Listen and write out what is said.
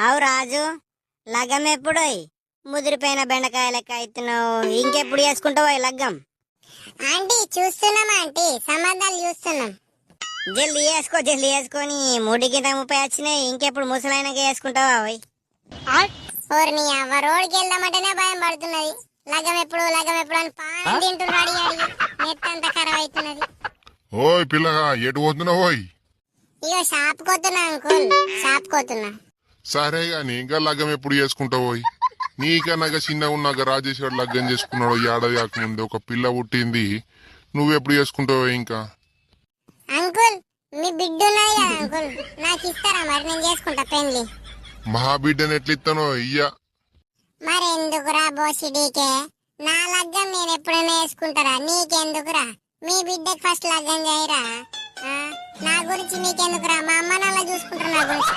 అవు రాజు లగ్గం ఎప్పుడు ముదిరిపోయిన బెండకాయ లెక్క అవుతున్నావు ఇంకెప్పుడు చేసుకుంటావు ఈ లగ్గం? ఆంటీ చూస్తున్నాం ఆంటీ. సంబంధాలు చూస్తున్నాం. జల్దీ వేసుకో జల్దీ వేసుకొని మూడు కింద ముప్పై వచ్చినాయి. ఇంకెప్పుడు ముసలైనక వేసుకుంటావా అవి ఓరి నీ అవ్వ రోడ్కి వెళ్దామంటేనే భయం పడుతున్నది. లగ్గం ఎప్పుడు లగ్గం ఎప్పుడు అని పాన్ తింటున్నాడు అంతా ఖరాబ్ అవుతున్నది. ఓయ్ పిల్లగా ఎటు పోతున్నావు ఓయ్? ఇగో షాప్ కోతున్నా అంకుల్. షాప్ కోతున్నా సరే గాని ఇంకా లగ్గం ఎప్పుడు చేసుకుంటావు ఓయ్ నీకన్నాక చిన్నగా ఉన్నాక రాజేష్ గారు లగ్గం చేసుకున్నాడు ఏడాది కాకముందు ఒక పిల్ల పుట్టింది. నువ్వెప్పుడు చేసుకుంటావు ఇంకా? అంకుల్ మీ బిడ్డ అంకుల్? నాకు ఇస్తారా మరి? నేను చేసుకుంటా పెళ్ళి మా బిడ్డను ఎట్లిస్తానో ఇయ్య. మరి ఎందుకురా బోసిడీకే నా లగ్గం నేను ఎప్పుడైనా వేసుకుంటారా నీకెందుకురా? మీ బిడ్డకి ఫస్ట్ లగ్గం చేయరా? నా గురించి నీకెందుకురా? మా అమ్మ నాన్న చూసుకుంటారు నా గురించి.